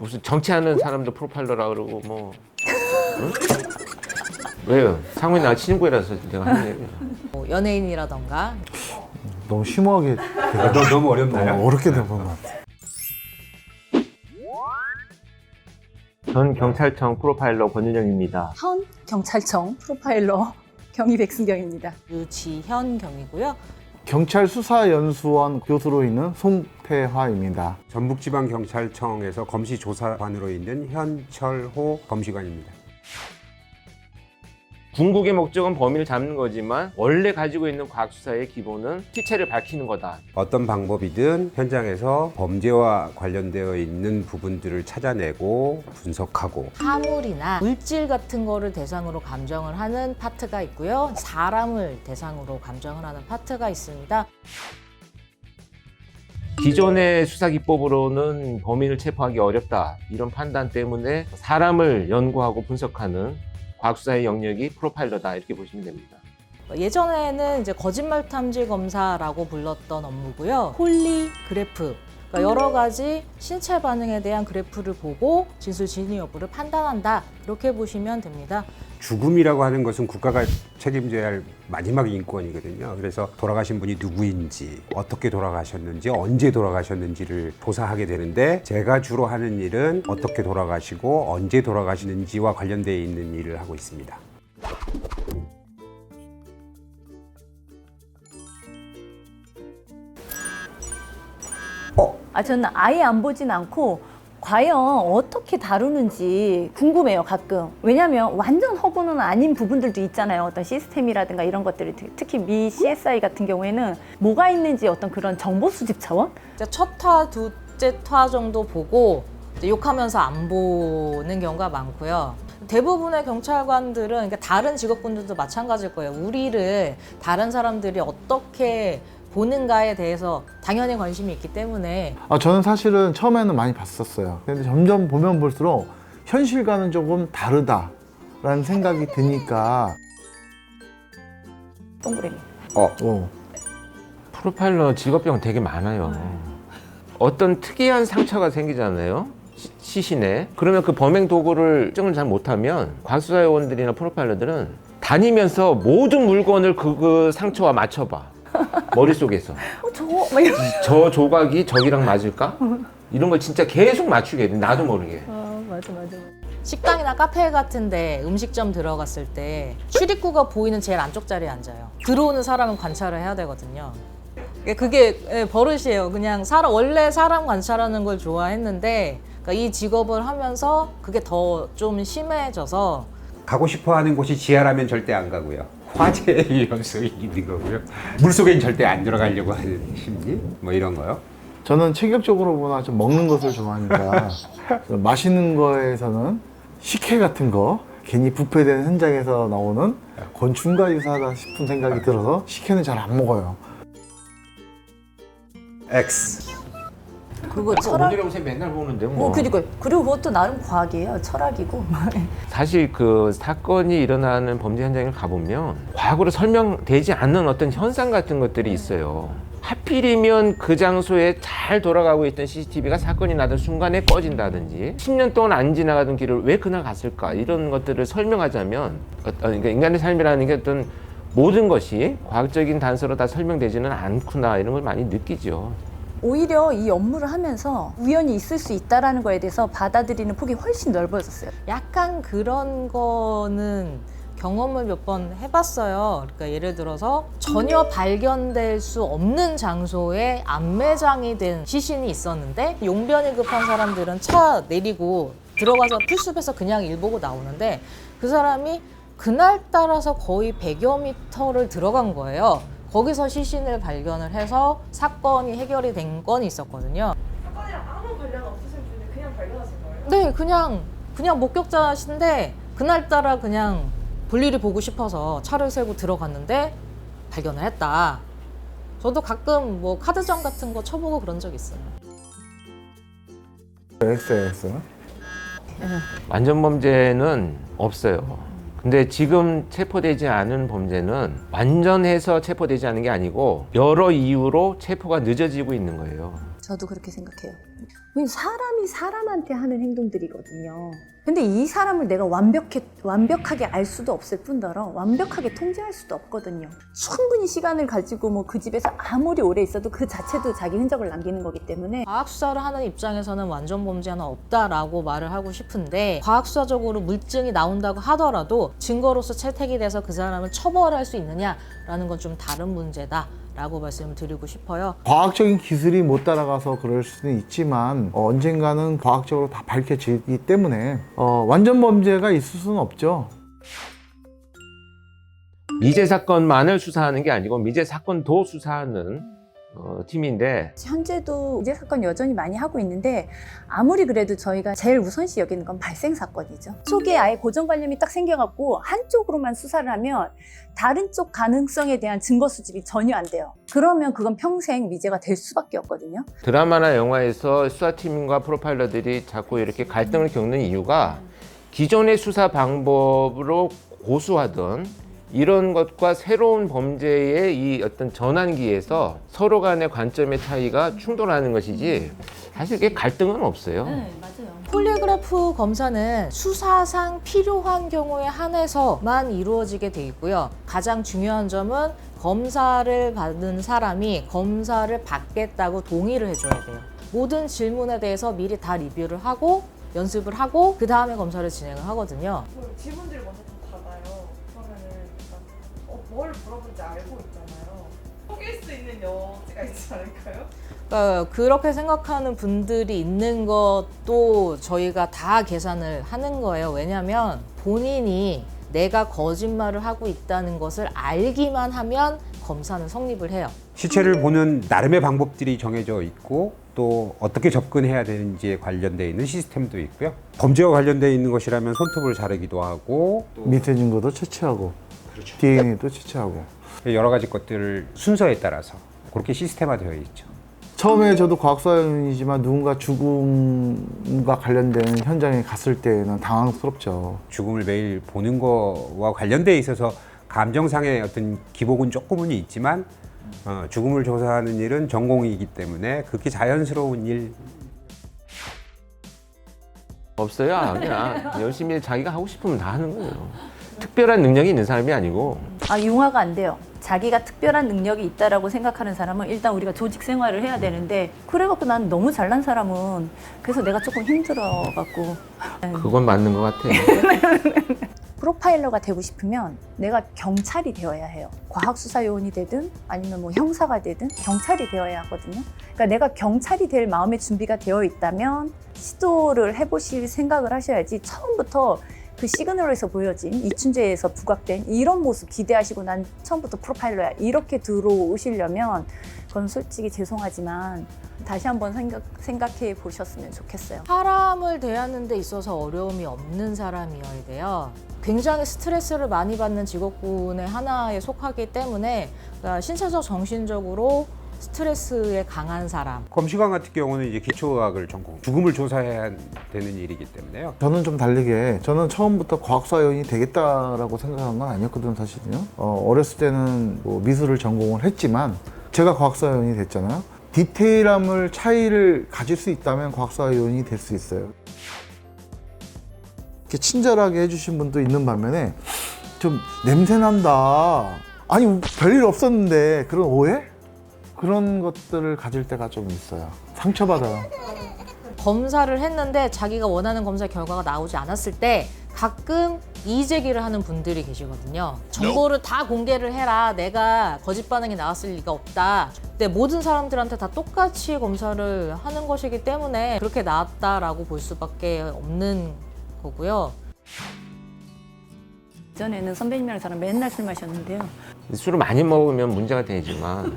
무슨 정치하는 사람도 프로파일러라 그러고 뭐 응? 왜요? 상훈이 나 친구라서 내가 하는 얘기야. 뭐 연예인이라던가 너무 심오하게 아, 너, 너무 어렵나요? 어, 어렵게 된것 같아. 전 경찰청 프로파일러 권윤영입니다. 현 경찰청 프로파일러 경희 백승경입니다. 유지현 경이고요. 경찰 수사연수원 교수로 있는 송태화입니다. 전북지방경찰청에서 검시조사관으로 있는 현철호 검시관입니다. 궁극의 목적은 범인을 잡는 거지만 원래 가지고 있는 과학 수사의 기본은 시체를 밝히는 거다. 어떤 방법이든 현장에서 범죄와 관련되어 있는 부분들을 찾아내고 분석하고 사물이나 물질 같은 거를 대상으로 감정을 하는 파트가 있고요. 사람을 대상으로 감정을 하는 파트가 있습니다. 기존의 수사 기법으로는 범인을 체포하기 어렵다 이런 판단 때문에 사람을 연구하고 분석하는 과학 수사의 영역이 프로파일러다 이렇게 보시면 됩니다. 예전에는 이제 거짓말 탐지 검사라고 불렀던 업무고요. 폴리 그래프. 그러니까 여러 가지 신체 반응에 대한 그래프를 보고 진술 진위 여부를 판단한다. 이렇게 보시면 됩니다. 죽음이라고 하는 것은 국가가 책임져야 할 마지막 인권이거든요. 그래서 돌아가신 분이 누구인지, 어떻게 돌아가셨는지, 언제 돌아가셨는지를 조사하게 되는데 제가 주로 하는 일은 어떻게 돌아가시고 언제 돌아가시는지와 관련되어 있는 일을 하고 있습니다. 아 저는 아예 안 보진 않고 과연 어떻게 다루는지 궁금해요 가끔 왜냐하면 완전 허구는 아닌 부분들도 있잖아요 어떤 시스템이라든가 이런 것들이 특- 특히 미 CSI 같은 경우에는 뭐가 있는지 어떤 그런 정보 수집 차원 이제 첫 화, 두째 화 정도 보고 욕하면서 안 보는 경우가 많고요. 대부분의 경찰관들은 그러니까 다른 직업군들도 마찬가지일 거예요. 우리를 다른 사람들이 어떻게 보는가에 대해서 당연히 관심이 있기 때문에 아, 저는 사실은 처음에는 많이 봤었어요. 근데 점점 보면 볼수록 현실과는 조금 다르다라는 생각이 드니까 동그라미 어, 프로파일러 직업병 되게 많아요. 어떤 특이한 상처가 생기잖아요. 시- 시신에. 그러면 그 범행 도구를 증을 잘 못하면 과수사 요원들이나 프로파일러들은 다니면서 모든 물건을 그, 그 상처와 맞춰봐. 머릿속에서. 어 저거 막 이런 저 조각이 저기랑 맞을까? 이런 걸 진짜 계속 맞추게 돼. 나도 모르게. 아 맞아 맞아 맞아 식당이나 카페 같은데 음식점 들어갔을 때 출입구가 보이는 제일 안쪽 자리에 앉아요. 들어오는 사람은 관찰을 해야 되거든요. 그게- 그게 예, 버릇이에요. 그냥 사람 원래 사람 관찰하는 걸 좋아했는데 그러니까 이 직업을 하면서 그게 더 좀 심해져서 가고 싶어 하는 곳이 지하라면 절대 안 가고요. 화재의 위험성이 있는 거고요. 물속엔 절대 안 들어가려고 하는 심리? 뭐 이런 거요. 저는 체격적으로 보나 좀 먹는 것을 좋아하니까 좀 맛있는 거에서는 식혜 같은 거 괜히 부패된 현장에서 나오는 곤충과 유사하다 싶은 생각이 들어서 식혜는 잘 안 먹어요. X. 그거 철학 오늘 요새 맨날 보는데 뭐. 어 그니까 그리고 그것도 나름 과학이에요 철학이고 사실 그 사건이 일어나는 범죄 현장을 가보면 과거로 설명되지 않는 어떤 현상 같은 것들이 있어요. 하필이면 그 장소에 잘 돌아가고 있던 CCTV가 사건이 나던 순간에 꺼진다든지 10년 동안 안 지나가던 길을 왜 그날 갔을까 이런 것들을 설명하자면 어, 그러니까 인간의 삶이라는 게 어떤 모든 것이 과학적인 단서로 다 설명되지는 않구나 이런 걸 많이 느끼죠. 오히려 이 업무를 하면서 우연히 있을 수 있다라는 거에 대해서 받아들이는 폭이 훨씬 넓어졌어요. 약간 그런 거는 경험을 몇 번 해봤어요. 그러니까 예를 들어서 전혀 발견될 수 없는 장소에 안매장이 된 시신이 있었는데 용변이 급한 사람들은 차 내리고 들어가서 풀숲에서 그냥 일 보고 나오는데 그 사람이 그날 따라서 거의 100여 미터를 들어간 거예요. 거기서 시신을 발견을 해서 사건이 해결이 된 건이 있었거든요. 사건이랑 아무 관련 없으신 분이 그냥 발견하신 거예요? 네, 그냥 그냥 목격자신데 그날따라 그냥 볼일이 보고 싶어서 차를 세고 들어갔는데 발견을 했다. 저도 가끔 뭐 카드점 같은 거 쳐보고 그런 적 있어요. XX. 완전 범죄는 없어요. 근데 지금 체포되지 않은 범죄는 완전해서 체포되지 않은 게 아니고 여러 이유로 체포가 늦어지고 있는 거예요. 저도 그렇게 생각해요. 사람이 사람이 사람한테 하는 행동들이거든요. 근데 이 사람을 내가 완벽해, 완벽하게 알 수도 없을 뿐더러 완벽하게 통제할 수도 없거든요. 충분히 시간을 가지고 뭐 그 집에서 아무리 오래 있어도 그 자체도 자기 흔적을 남기는 거기 때문에 과학 수사를 하는 입장에서는 완전 범죄는 없다라고 말을 하고 싶은데 과학 수사적으로 물증이 나온다고 하더라도 증거로서 채택이 돼서 그 사람을 처벌할 수 있느냐라는 건 좀 다른 문제다 라고 말씀을 드리고 싶어요. 과학적인 기술이 못 따라가서 그럴 수는 있지만 어, 언젠가는 과학적으로 다 밝혀지기 때문에 어, 완전 범죄가 있을 수는 없죠. 미제 사건만을 수사하는 게 아니고 미제 사건도 수사하는 어, 팀인데 현재도 무죄 사건 여전히 많이 하고 있는데 아무리 그래도 저희가 제일 우선시 여기는 건 발생 사건이죠. 속에 아예 고정관념이 딱 생겨갖고 한쪽으로만 수사를 하면 다른 쪽 가능성에 대한 증거 수집이 전혀 안 돼요. 그러면 그건 평생 미제가 될 수밖에 없거든요. 드라마나 영화에서 수사팀과 프로파일러들이 자꾸 이렇게 갈등을 겪는 이유가 기존의 수사 방법으로 고수하던 이런 것과 새로운 범죄의 이 어떤 전환기에서 서로 간의 관점의 차이가 충돌하는 것이지 사실 이게 갈등은 없어요. 맞아요. 폴리그래프 검사는 수사상 필요한 경우에 한해서만 이루어지게 돼 있고요. 가장 중요한 점은 검사를 받는 사람이 검사를 받겠다고 동의를 해줘야 돼요. 모든 질문에 대해서 미리 다 리뷰를 하고 연습을 하고 그 다음에 검사를 진행을 하거든요. 질문들을 먼저 다 뭘 물어본지 알고 있잖아요. 속일 수 있는 여지가 있지 않을까요? 그러니까 그렇게 생각하는 분들이 있는 것도 저희가 다 계산을 하는 거예요. 왜냐하면 본인이 내가 거짓말을 하고 있다는 것을 알기만 하면 검사는 성립을 해요. 시체를 보는 나름의 방법들이 정해져 있고 또 어떻게 접근해야 되는지에 관련되어 있는 시스템도 있고요. 범죄와 관련되어 있는 것이라면 손톱을 자르기도 하고 또 밑에 증거도 채취하고 DNA도 채취하고 여러 가지 것들을 순서에 따라서 그렇게 시스템화되어 있죠. 처음에 저도 과학사연이지만 누군가 죽음과 관련된 현장에 갔을 때는 당황스럽죠. 죽음을 매일 보는 거와 관련돼 있어서 감정상의 어떤 기복은 조금은 있지만 어, 죽음을 조사하는 일은 전공이기 때문에 그렇게 자연스러운 일 없어요. 그냥 열심히 자기가 하고 싶으면 다 하는 거예요. 특별한 능력이 있는 사람이 아니고 아 융화가 안 돼요. 자기가 특별한 능력이 있다라고 생각하는 사람은 일단 우리가 조직 생활을 해야 되는데 그래갖고 난 너무 잘난 사람은 그래서 내가 조금 힘들어갖고 그건 맞는 것 같아. 프로파일러가 되고 싶으면 내가 경찰이 되어야 해요. 과학수사 요원이 되든 아니면 뭐 형사가 되든 경찰이 되어야 하거든요. 그러니까 내가 경찰이 될 마음의 준비가 되어 있다면 시도를 해보실 생각을 하셔야지 처음부터 그 시그널에서 보여진 이춘재에서 부각된 이런 모습 기대하시고 난 처음부터 프로파일러야 이렇게 들어오시려면 그건 솔직히 죄송하지만 다시 한번 생각, 생각해 보셨으면 좋겠어요. 사람을 대하는 데 있어서 어려움이 없는 사람이어야 돼요. 굉장히 스트레스를 많이 받는 직업군의 하나에 속하기 때문에 그러니까 신체적, 정신적으로 스트레스에 강한 사람. 검시관 같은 경우는 이제 기초의학을 전공 죽음을 조사해야 되는 일이기 때문에요. 저는 좀 다르게 저는 처음부터 과학사연이 되겠다라고 생각한 건 아니었거든요 사실은요 어, 어렸을 때는 뭐 미술을 전공을 했지만 제가 과학사연이 됐잖아요 디테일함을 차이를 가질 수 있다면 과학사연이 될 수 있어요 이렇게 친절하게 해주신 분도 있는 반면에 좀 냄새 난다 아니 별일 없었는데 그런 오해? 그런 것들을 가질 때가 좀 있어요 상처받아요 검사를 했는데 자기가 원하는 검사 결과가 나오지 않았을 때 가끔 이의제기를 하는 분들이 계시거든요. 정보를 다 공개를 해라. 내가 거짓 반응이 나왔을 리가 없다. 근데 모든 사람들한테 다 똑같이 검사를 하는 것이기 때문에 그렇게 나왔다라고 볼 수밖에 없는 거고요. 전에는 선배님이랑 저랑 맨날 술 마셨는데요. 술을 많이 먹으면 문제가 되지만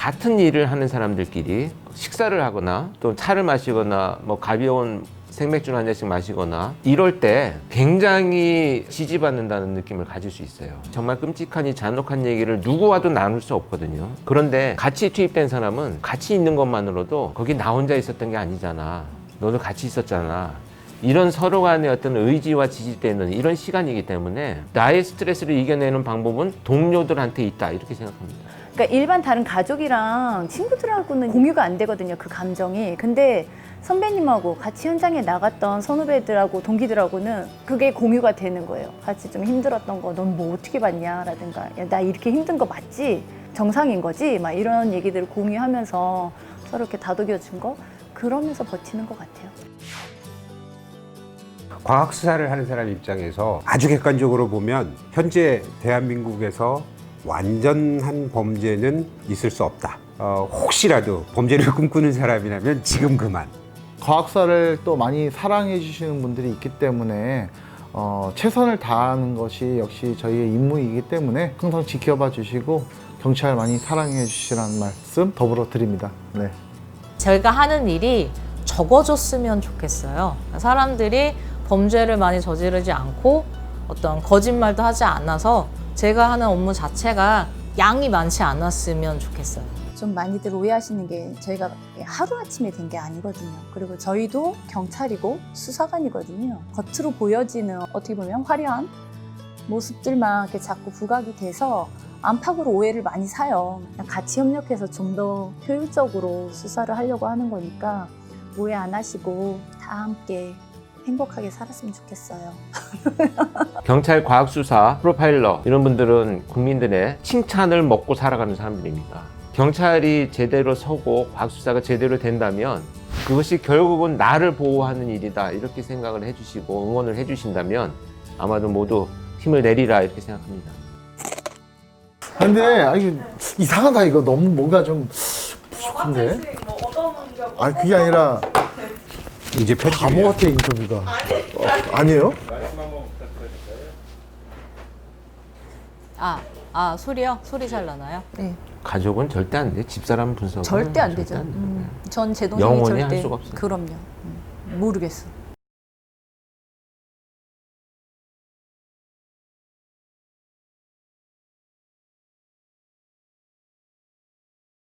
같은 일을 하는 사람들끼리 식사를 하거나 또 차를 마시거나 뭐 가벼운 생맥주 한 잔씩 마시거나 이럴 때 굉장히 지지받는다는 느낌을 가질 수 있어요. 정말 끔찍하니 잔혹한 얘기를 누구와도 나눌 수 없거든요. 그런데 같이 투입된 사람은 같이 있는 것만으로도 거기 나 혼자 있었던 게 아니잖아. 너도 같이 있었잖아. 이런 서로 간의 어떤 의지와 지지되는 이런 시간이기 때문에 나의 스트레스를 이겨내는 방법은 동료들한테 있다 이렇게 생각합니다. 그러니까 일반 다른 가족이랑 친구들하고는 공유가 안 되거든요. 그 감정이. 근데 선배님하고 같이 현장에 나갔던 선후배들하고 동기들하고는 그게 공유가 되는 거예요. 같이 좀 힘들었던 거, 넌 뭐 어떻게 봤냐라든가, 야, 나 이렇게 힘든 거 맞지? 정상인 거지? 막 이런 얘기들을 공유하면서 서로 이렇게 다독여 준 거, 그러면서 버티는 것 같아요. 과학 수사를 하는 사람 입장에서 아주 객관적으로 보면 현재 대한민국에서 완전한 범죄는 있을 수 없다. 어, 혹시라도 범죄를 꿈꾸는 사람이라면 지금 그만. 과학사를 또 많이 사랑해 주시는 분들이 있기 때문에 어, 최선을 다하는 것이 역시 저희의 임무이기 때문에 항상 지켜봐 주시고 경찰 많이 사랑해 주시라는 말씀 더불어 드립니다. 네. 제가 하는 일이 적어졌으면 좋겠어요. 사람들이 범죄를 많이 저지르지 않고 어떤 거짓말도 하지 않아서 제가 하는 업무 자체가 양이 많지 않았으면 좋겠어요. 좀 많이들 오해하시는 게 저희가 하루아침에 된 게 아니거든요. 그리고 저희도 경찰이고 수사관이거든요. 겉으로 보여지는 어떻게 보면 화려한 모습들만 이렇게 자꾸 부각이 돼서 안팎으로 오해를 많이 사요. 같이 협력해서 좀 더 효율적으로 수사를 하려고 하는 거니까 오해 안 하시고 다 함께 행복하게 살았으면 좋겠어요. 경찰 과학수사 프로파일러 이런 분들은 국민들의 칭찬을 먹고 살아가는 사람들입니다. 경찰이 제대로 서고 과학수사가 제대로 된다면 그것이 결국은 나를 보호하는 일이다 이렇게 생각을 해주시고 응원을 해주신다면 아마도 모두 힘을 내리라 이렇게 생각합니다. 근데 아, 이거 이상하다 이거 너무 뭔가 좀 부족한데? 뭐 어떤 격 아니 그게 아니라 이제 바보. 같아 인터뷰가 어, 아니에요? 아, 아 소리요? 소리 잘 나나요? 네, 가족은 절대 안 돼. 집사람 분석은 절대 안 되죠. 안 돼. 음, 전제 동생이 영원히 절대 할 수가 없어요. 그럼요. 음, 모르겠어.